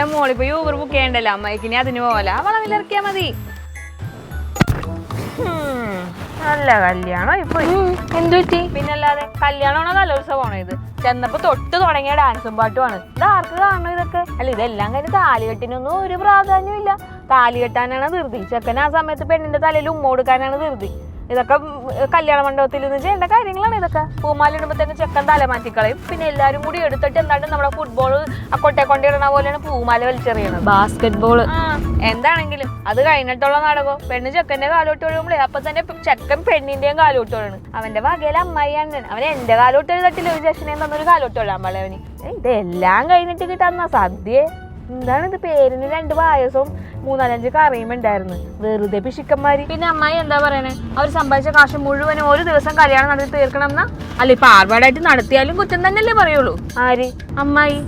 അല്ല മോളിപ്പോ Uber book ചെയ്യണ്ടല്ലോ? അമ്മയ്ക്ക് ഇനി അതിന് പോലെ ഇറക്കിയാ മതി. നല്ല കല്യാണോ ഇപ്പൊ എന്തു പറ്റി? പിന്നല്ലാതെ കല്യാണമാണോ കലോത്സവമാണോ ഇത് ചെന്നപ്പോ തൊട്ട് തുടങ്ങിയ ഡാൻസും പാട്ടുമാണ് ഇത് ആർക്ക് കാണണം ഇതൊക്കെ? അല്ല ഇതെല്ലാം കഴിഞ്ഞ് താലികെട്ടിനൊന്നും ഒരു പ്രാധാന്യം ഇല്ല. താലി കെട്ടാനാണ് ധൃതി. ചെക്കൻ ആ സമയത്ത് പെണ്ണിന്റെ തലയിൽ ഉമ്മ കൊടുക്കാനാണ് ധൃതി. ഇതൊക്കെ കല്യാണ മണ്ഡപത്തിൽ നിന്ന് ചെയ്യേണ്ട കാര്യങ്ങളാണ് ഇതൊക്കെ. പൂമാല ഇടുമ്പോഴത്തേക്ക് ചെക്കൻ തല മാറ്റിക്കളയും. പിന്നെ എല്ലാരും കൂടി എടുത്തിട്ട് എന്താണ്ട് നമ്മുടെ ഫുട്ബോൾ കൊട്ടെ കൊണ്ടിടണ പോലെയാണ് പൂമാല വലിച്ചെറിയണത് ബാസ്കറ്റ് ബോൾ എന്താണെങ്കിലും അത് കഴിഞ്ഞിട്ടുള്ള നാടകം. പെണ്ണ് ചെക്കന്റെ കാലോട്ട് വീഴുമ്പോഴേ അപ്പൊ തന്നെ ചെക്കൻ പെണ്ണിന്റെയും കാലോട്ട് വീഴണ് അവന്റെ വകയിൽ അമ്മായിയാണ് അവൻ എന്റെ കാലോട്ട് എഴുതട്ടില്ല ഒരു ജക്ഷനെ തന്നൊരു കാലോട്ട് ഒഴാൻ പാടില്ല അവന്. ഇതെല്ലാം കഴിഞ്ഞിട്ട് കിട്ടാന്ന സദ്യ എന്താണ് ഇത് പേരിന് രണ്ട് പായസവും മൂന്നാലഞ്ച് കറിയും ഉണ്ടായിരുന്നു വെറുതെ പിശിക്കന്മാര്. പിന്നെ അമ്മായി എന്താ പറയണേ? അവർ സമ്പാദിച്ച കാശ് മുഴുവനും ഒരു ദിവസം കല്യാണം നടത്തി തീർക്കണം എന്നാ? അല്ല ഇപ്പൊ ആർഭാടായിട്ട് നടത്തിയാലും കുറ്റം തന്നെയല്ലേ പറയുള്ളൂ? ആര്? അമ്മായി.